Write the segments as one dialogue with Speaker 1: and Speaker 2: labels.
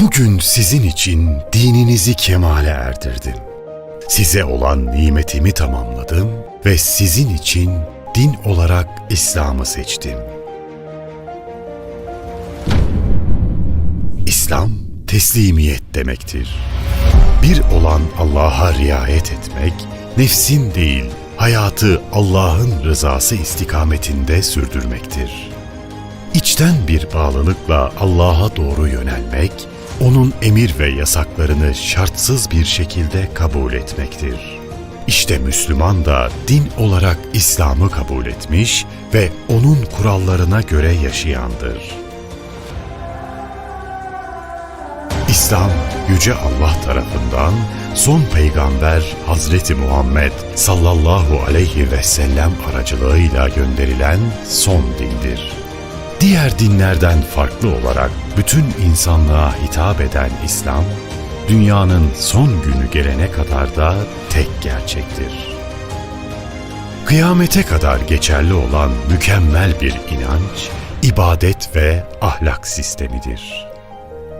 Speaker 1: Bugün sizin için dininizi kemale erdirdim. Size olan nimetimi tamamladım ve sizin için din olarak İslam'ı seçtim. İslam teslimiyet demektir. Bir olan Allah'a riayet etmek, nefsin değil, hayatı Allah'ın rızası istikametinde sürdürmektir. İçten bir bağlılıkla Allah'a doğru yönelmek, onun emir ve yasaklarını şartsız bir şekilde kabul etmektir. İşte Müslüman da din olarak İslam'ı kabul etmiş ve onun kurallarına göre yaşayandır. İslam, Yüce Allah tarafından son peygamber Hazreti Muhammed sallallahu aleyhi ve sellem aracılığıyla gönderilen son dindir. Diğer dinlerden farklı olarak bütün insanlığa hitap eden İslam, dünyanın son günü gelene kadar da tek gerçektir. Kıyamete kadar geçerli olan mükemmel bir inanç, ibadet ve ahlak sistemidir.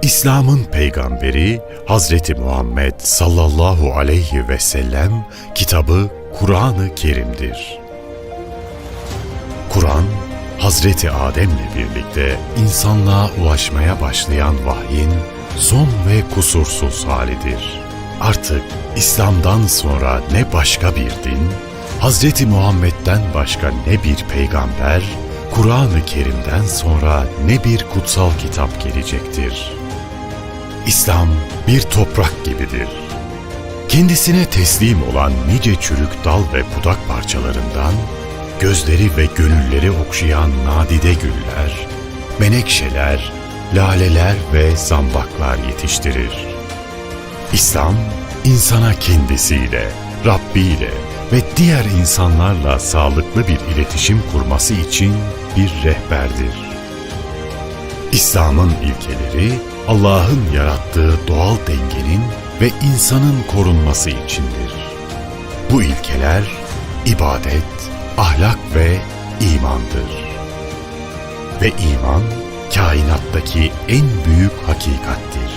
Speaker 1: İslam'ın peygamberi Hazreti Muhammed sallallahu aleyhi ve sellem kitabı Kur'an-ı Kerim'dir. Kur'an, Hazreti Adem'le birlikte insanlığa ulaşmaya başlayan vahyin son ve kusursuz halidir. Artık İslam'dan sonra ne başka bir din, Hazreti Muhammed'den başka ne bir peygamber, Kur'an-ı Kerim'den sonra ne bir kutsal kitap gelecektir. İslam bir toprak gibidir. Kendisine teslim olan nice çürük dal ve budak parçalarından, gözleri ve gönülleri okşayan nadide güller, menekşeler, laleler ve zambaklar yetiştirir. İslam, insana kendisiyle, Rabbiyle ve diğer insanlarla sağlıklı bir iletişim kurması için bir rehberdir. İslam'ın ilkeleri Allah'ın yarattığı doğal dengenin ve insanın korunması içindir. Bu ilkeler ibadet, ahlak ve imandır. Ve iman kainattaki en büyük hakikattir.